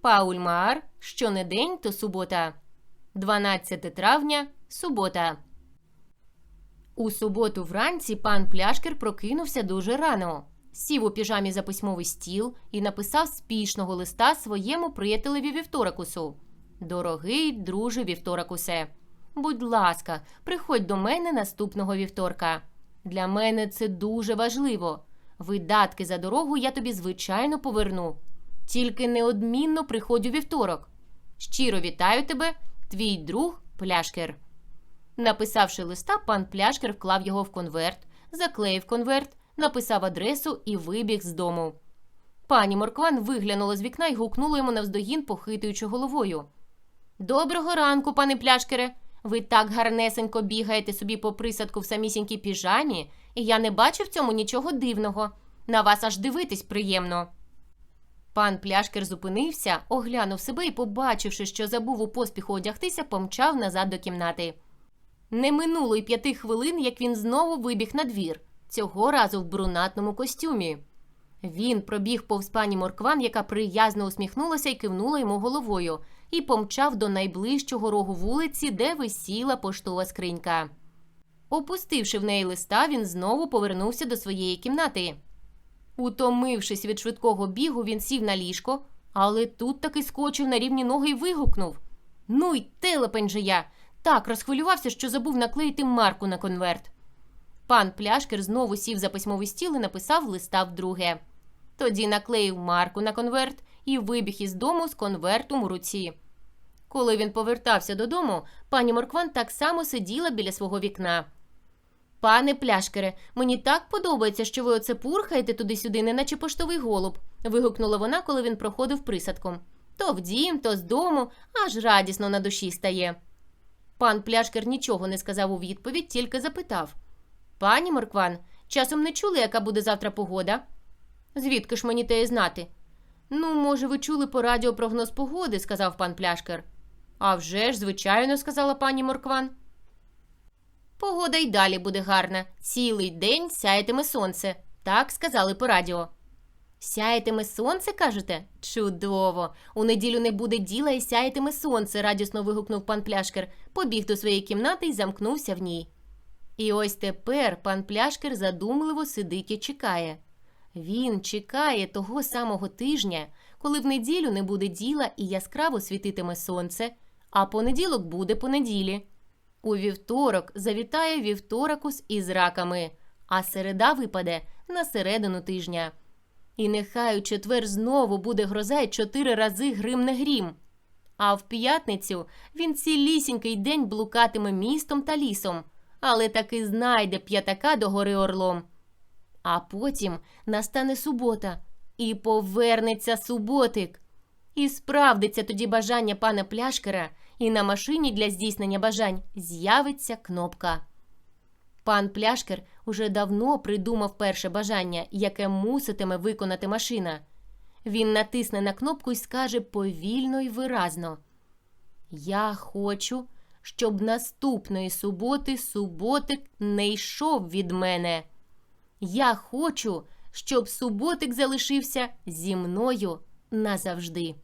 Пауль Маар, що то субота. 12 травня, субота. У суботу вранці пан Пляшкер прокинувся дуже рано. Сів у піжамі за письмовий стіл і написав спішного листа своєму приятелеві Вівторакусу. Дорогий друже Вівторакусе, будь ласка, приходь до мене наступного вівторка. Для мене це дуже важливо. Видатки за дорогу я тобі звичайно поверну. Тільки неодмінно приходь у вівторок. Щиро вітаю тебе, твій друг Пляшкер. Написавши листа, пан Пляшкер вклав його в конверт, заклеїв конверт, написав адресу і вибіг з дому. Пані Моркван виглянула з вікна і гукнула йому навздогін, похитуючи головою. Доброго ранку, пане Пляшкере. Ви так гарнесенько бігаєте собі по присадку в самісінькій піжамі, і я не бачу в цьому нічого дивного. На вас аж дивитись приємно. Пан Пляшкер зупинився, оглянув себе і, побачивши, що забув у поспіху одягтися, помчав назад до кімнати. Не минуло й п'яти хвилин, як він знову вибіг на двір, цього разу в брунатному костюмі. Він пробіг повз пані Моркван, яка приязно усміхнулася і кивнула йому головою, і помчав до найближчого рогу вулиці, де висіла поштова скринька. Опустивши в неї листа, він знову повернувся до своєї кімнати. Утомившись від швидкого бігу, він сів на ліжко, але тут таки скочив на рівні ноги і вигукнув: Ну й телепень же я! Так розхвилювався, що забув наклеїти марку на конверт. Пан Пляшкер знову сів за письмовий стіл і написав листа вдруге. Тоді наклеїв марку на конверт і вибіг із дому з конвертом у руці. Коли він повертався додому, пані Моркван так само сиділа біля свого вікна. Пане Пляшкере, мені так подобається, що ви оце пурхаєте туди-сюди, неначе поштовий голуб, вигукнула вона, коли він проходив присадком. То в дім, то з дому, аж радісно на душі стає. Пан Пляшкер нічого не сказав у відповідь, тільки запитав Пані Моркван, часом не чули, яка буде завтра погода? Звідки ж мені теє знати? Ну, може, ви чули по радіо прогноз погоди, сказав пан Пляшкер. «А вже ж, звичайно, сказала пані Моркван. Погода й далі буде гарна. Цілий день сяятиме сонце. Так сказали по радіо. Сяятиме сонце, кажете? Чудово! У неділю не буде діла і сяятиме сонце, радісно вигукнув пан Пляшкер, побіг до своєї кімнати і замкнувся в ній. І ось тепер пан Пляшкер задумливо сидить і чекає. Він чекає того самого тижня, коли в неділю не буде діла і яскраво світитиме сонце, а понеділок буде понеділі. У вівторок завітає вівторакус із раками, а середа випаде на середину тижня. І нехай у четвер знову буде гроза чотири рази гримне грім. А в п'ятницю він цілісінький день блукатиме містом та лісом, але таки знайде п'ятака до гори орлом. А потім настане субота, і повернеться суботик. І справдиться тоді бажання пана Пляшкера, і на машині для здійснення бажань з'явиться кнопка. Пан Пляшкер уже давно придумав перше бажання, яке муситиме виконати машина. Він натисне на кнопку і скаже повільно й виразно: Я хочу, щоб наступної суботи суботик не йшов від мене. Я хочу, щоб суботик залишився зі мною назавжди.